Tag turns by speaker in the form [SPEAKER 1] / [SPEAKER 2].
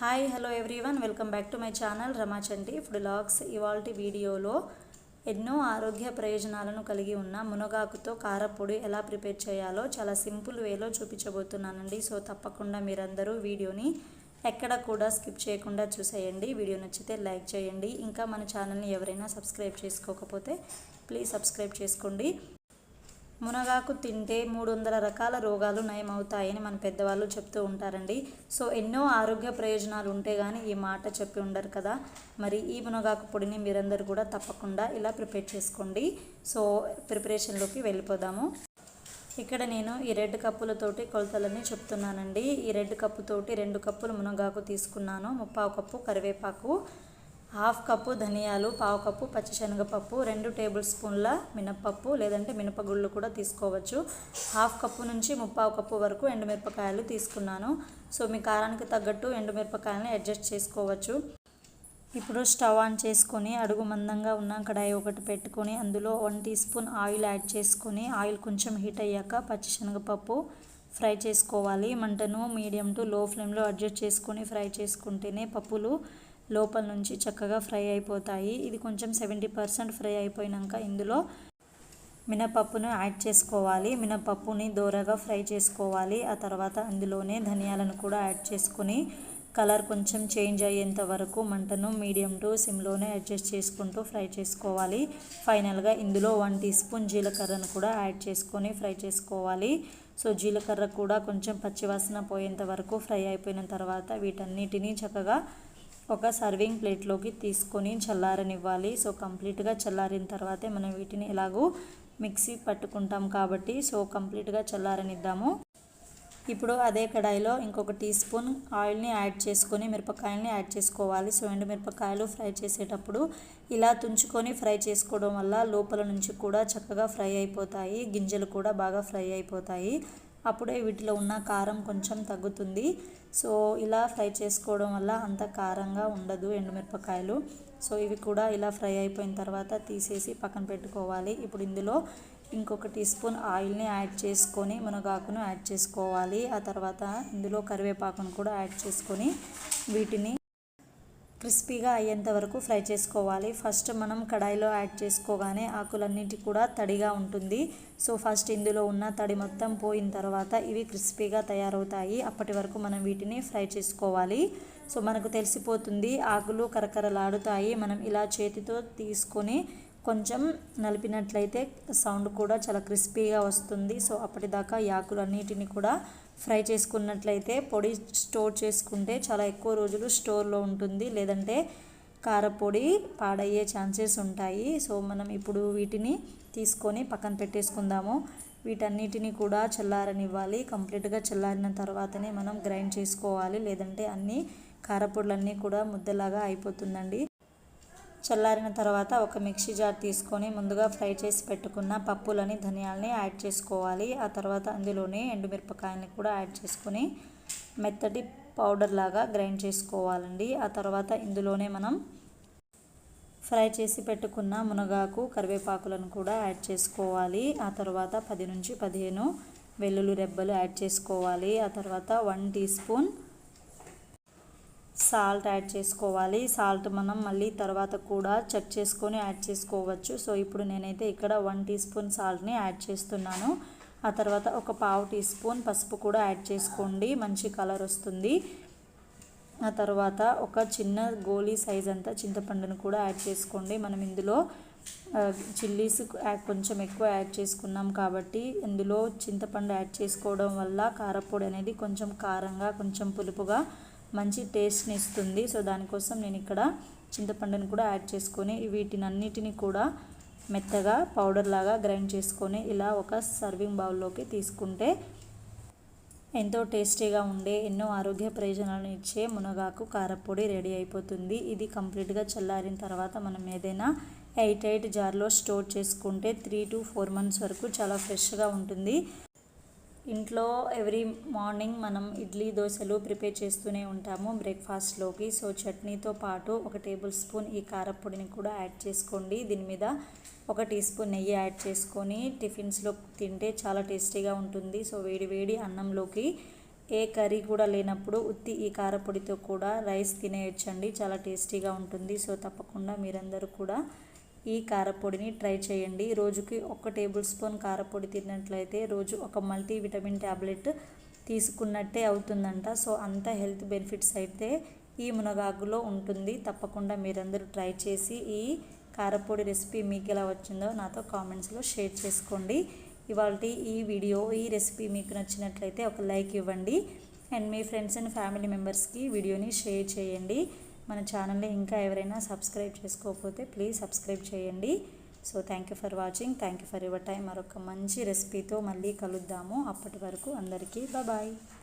[SPEAKER 1] Hi hello everyone. Welcome back to my channel Ramachandi food vlogs ఇవాళ వీడియోలో ఎన్నో ఆరోగ్య ప్రయోజనాలను కలిగి ఉన్న మునగాకుతో కారపొడి ఎలా ప్రిపేర్ చేయాలో చాలా సింపుల్ వేలో చూపించబోతున్నానండి. సో తప్పకుండా మీరందరూ వీడియోని ఎక్కడ కూడా స్కిప్ చేయకుండా చూసేయండి. వీడియో నచ్చితే లైక్ చేయండి. ఇంకా మన ఛానల్ని ఎవరైనా సబ్స్క్రైబ్ చేసుకోకపోతే ప్లీజ్ సబ్స్క్రైబ్ చేసుకోండి. మునగాకు తింటే మూడు వందల రకాల రోగాలు నయమవుతాయని మన పెద్దవాళ్ళు చెప్తూ ఉంటారండి. సో ఎన్నో ఆరోగ్య ప్రయోజనాలు ఉంటే కానీ ఈ మాట చెప్పి ఉండరు కదా. మరి ఈ మునగాకు పొడిని మీరందరూ కూడా తప్పకుండా ఇలా ప్రిపేర్ చేసుకోండి. సో ప్రిపరేషన్లోకి వెళ్ళిపోదాము. ఇక్కడ నేను ఈ రెడ్ కప్పులతోటి కొలతలన్నీ చెప్తున్నానండి. ఈ రెడ్ కప్పుతోటి రెండు కప్పులు మునగాకు తీసుకున్నాను. ముప్పావు కప్పు కరివేపాకు. హాఫ్ కప్పు ధనియాలు పావు కప్పు పచ్చిశనగపప్పు రెండు టేబుల్ స్పూన్ల మినప్పప్పు లేదంటే మినపగుళ్ళు కూడా తీసుకోవచ్చు. హాఫ్ కప్పు నుంచి ముప్పావు కప్పు వరకు ఎండుమిరపకాయలు తీసుకున్నాను. సో మీ కారానికి తగ్గట్టు ఎండుమిరపకాయలను అడ్జస్ట్ చేసుకోవచ్చు. ఇప్పుడు స్టవ్ ఆన్ చేసుకొని అడుగు మందంగా ఉన్న కడాయి ఒకటి పెట్టుకొని అందులో one teaspoon oil add చేసుకొని ఆయిల్ కొంచెం హీట్ అయ్యాక పచ్చిశనగపప్పు ఫ్రై చేసుకోవాలి. మంటను మీడియం టు లో ఫ్లేమ్లో అడ్జస్ట్ చేసుకొని ఫ్రై చేసుకుంటేనే పప్పులు లోపల నుంచి చక్కగా ఫ్రై అయిపోతాయి. ఇది కొంచెం సెవెంటీ పర్సెంట్ ఫ్రై అయిపోయినాక ఇందులో మినపప్పును యాడ్ చేసుకోవాలి. మినపప్పుని దోరగా ఫ్రై చేసుకోవాలి. ఆ తర్వాత అందులోనే ధనియాలను కూడా యాడ్ చేసుకొని కలర్ కొంచెం చేంజ్ అయ్యేంత వరకు మంటను మీడియం టు సిమ్లోనే అడ్జస్ట్ చేసుకుంటూ ఫ్రై చేసుకోవాలి. ఫైనల్గా ఇందులో వన్ టీ స్పూన్ జీలకర్రను కూడా యాడ్ చేసుకొని ఫ్రై చేసుకోవాలి. సో జీలకర్ర కూడా కొంచెం పచ్చివాసన పోయేంత వరకు ఫ్రై అయిపోయిన తర్వాత వీటన్నిటినీ చక్కగా ఒక సర్వింగ్ ప్లేట్లోకి తీసుకొని చల్లారనివ్వాలి. సో కంప్లీట్గా చల్లారిన తర్వాతే మనం వీటిని ఎలాగూ మిక్సీ పట్టుకుంటాం కాబట్టి సో కంప్లీట్గా చల్లారనిద్దాము. ఇప్పుడు అదే కడాయిలో ఇంకొక టీ స్పూన్ ఆయిల్ని యాడ్ చేసుకొని మిరపకాయలని యాడ్ చేసుకోవాలి. సో ఎండు మిరపకాయలు ఫ్రై చేసేటప్పుడు ఇలా తుంచుకొని ఫ్రై చేసుకోవడం వల్ల లోపల నుంచి కూడా చక్కగా ఫ్రై అయిపోతాయి. గింజలు కూడా బాగా ఫ్రై అయిపోతాయి. అప్పుడే వీటిలో ఉన్న కారం కొంచెం తగ్గుతుంది. సో ఇలా ఫ్రై చేసుకోవడం వల్ల అంత కారంగా ఉండదు ఎండుమిరపకాయలు. సో ఇవి కూడా ఇలా ఫ్రై అయిపోయిన తర్వాత తీసేసి పక్కన పెట్టుకోవాలి. ఇప్పుడు ఇందులో ఇంకొక టీ స్పూన్ ఆయిల్ని యాడ్ చేసుకొని మునగాకును యాడ్ చేసుకోవాలి. ఆ తర్వాత ఇందులో కరివేపాకును కూడా యాడ్ చేసుకొని వీటిని క్రిస్పీగా అయ్యేంత వరకు ఫ్రై చేసుకోవాలి. ఫస్ట్ మనం కడాయిలో యాడ్ చేసుకోగానే ఆకులన్నిటి కూడా తడిగా ఉంటుంది. సో ఫస్ట్ ఇందులో ఉన్న తడి మొత్తం పోయిన తర్వాత ఇవి క్రిస్పీగా తయారవుతాయి. అప్పటి వరకు మనం వీటిని ఫ్రై చేసుకోవాలి. సో మనకు తెలిసిపోతుంది ఆకులు కరకరలాడుతాయి. మనం ఇలా చేతితో తీసుకొని కొంచెం నలిపినట్లయితే సౌండ్ కూడా చాలా క్రిస్పీగా వస్తుంది. సో అప్పటిదాకా ఈ ఆకులన్నిటిని కూడా ఫ్రై చేసుకున్నట్లయితే పొడి స్టోర్ చేసుకుంటే చాలా ఎక్కువ రోజులు స్టోర్లో ఉంటుంది. లేదంటే కారపొడి పాడయ్యే ఛాన్సెస్ ఉంటాయి. సో మనం ఇప్పుడు వీటిని తీసుకొని పక్కన పెట్టేసుకుందాము. వీటన్నిటిని కూడా చల్లారనివ్వాలి. కంప్లీట్గా చల్లారిన తర్వాతనే మనం గ్రైండ్ చేసుకోవాలి. లేదంటే అన్ని కారపొడులన్నీ కూడా ముద్దలాగా అయిపోతుందండి. చల్లారిన తర్వాత ఒక మిక్సీ జార్ తీసుకొని ముందుగా ఫ్రై చేసి పెట్టుకున్న పప్పులని ధనియాలని యాడ్ చేసుకోవాలి. ఆ తర్వాత అందులోనే ఎండుమిరపకాయలని కూడా యాడ్ చేసుకొని మెత్తటి పౌడర్ లాగా గ్రైండ్ చేసుకోవాలండి. ఆ తర్వాత ఇందులోనే మనం ఫ్రై చేసి పెట్టుకున్న మునగాకు కరివేపాకులను కూడా యాడ్ చేసుకోవాలి. ఆ తర్వాత పది నుంచి పదిహేను వెల్లుల్లి రెబ్బలు యాడ్ చేసుకోవాలి. ఆ తర్వాత one teaspoon salt add చేసుకోవాలి. సాల్ట్ మనం మళ్ళీ తర్వాత కూడా చెక్ చేసుకొని యాడ్ చేసుకోవచ్చు. సో ఇప్పుడు నేనైతే ఇక్కడ వన్ టీ స్పూన్ సాల్ట్ని యాడ్ చేస్తున్నాను. ఆ తర్వాత ఒక పావు టీ స్పూన్ పసుపు కూడా యాడ్ చేసుకోండి. మంచి కలర్ వస్తుంది. ఆ తర్వాత ఒక చిన్న గోలీ సైజ్ అంతా చింతపండును కూడా యాడ్ చేసుకోండి. మనం ఇందులో చిల్లీస్ కొంచెం ఎక్కువ యాడ్ చేసుకున్నాం కాబట్టి ఇందులో చింతపండు యాడ్ చేసుకోవడం వల్ల కారపొడి అనేది కొంచెం కారంగా కొంచెం పులుపుగా మంచి టేస్ట్ని ఇస్తుంది. సో దానికోసం నేను ఇక్కడ చింతపండుని కూడా యాడ్ చేసుకొని వీటిని అన్నిటిని కూడా మెత్తగా పౌడర్ లాగా గ్రైండ్ చేసుకొని ఇలా ఒక సర్వింగ్ బౌల్లోకి తీసుకుంటే ఎంతో టేస్టీగా ఉండే ఎన్నో ఆరోగ్య ప్రయోజనాలను ఇచ్చే మునగాకు కారపొడి రెడీ అయిపోతుంది. ఇది కంప్లీట్గా చల్లారిన తర్వాత మనం ఏదైనా ఎయిట్ ఎయిట్ జార్లో స్టోర్ చేసుకుంటే త్రీ టు ఫోర్ మంత్స్ వరకు చాలా ఫ్రెష్గా ఉంటుంది. ఇంట్లో ఎవ్రీ మార్నింగ్ మనం ఇడ్లీ దోశలు ప్రిపేర్ చేస్తూనే ఉంటాము బ్రేక్ఫాస్ట్లోకి. సో చట్నీతో పాటు ఒక టేబుల్ స్పూన్ ఈ కారపొడిని కూడా యాడ్ చేసుకోండి. దీని మీద ఒక టీ స్పూన్ నెయ్యి యాడ్ చేసుకొని టిఫిన్స్లో తింటే చాలా టేస్టీగా ఉంటుంది. సో వేడి వేడి అన్నంలోకి ఏ కర్రీ కూడా లేనప్పుడు ఉత్తి ఈ కారపొడితో కూడా రైస్ తినేయొచ్చండి. చాలా టేస్టీగా ఉంటుంది. సో తప్పకుండా మీరందరూ కూడా ఈ కారపొడిని ట్రై చేయండి. రోజుకి ఒక టేబుల్ స్పూన్ కారపొడి తిన్నట్లయితే రోజు ఒక మల్టీ విటమిన్ ట్యాబ్లెట్ తీసుకున్నట్టే అవుతుందంట. సో అంత హెల్త్ బెనిఫిట్స్ అయితే ఈ మునగాకులో ఉంటుంది. తప్పకుండా మీరందరూ ట్రై చేసి ఈ కారపొడి రెసిపీ మీకు ఎలా వచ్చిందో నాతో కామెంట్స్లో షేర్ చేసుకోండి. ఇవాళ ఈ వీడియో ఈ రెసిపీ మీకు నచ్చినట్లయితే ఒక లైక్ ఇవ్వండి. అండ్ మీ ఫ్రెండ్స్ అండ్ ఫ్యామిలీ మెంబర్స్కి వీడియోని షేర్ చేయండి. మన ఛానల్ని ఇంకా ఎవరైనా సబ్స్క్రైబ్ చేసుకోకపోతే ప్లీజ్ సబ్స్క్రైబ్ చేయండి. So thank you for watching thank you for your time మరొక మంచి రెసిపీతో మళ్ళీ కలుద్దాము. అప్పటి వరకు అందరికీ బాయ్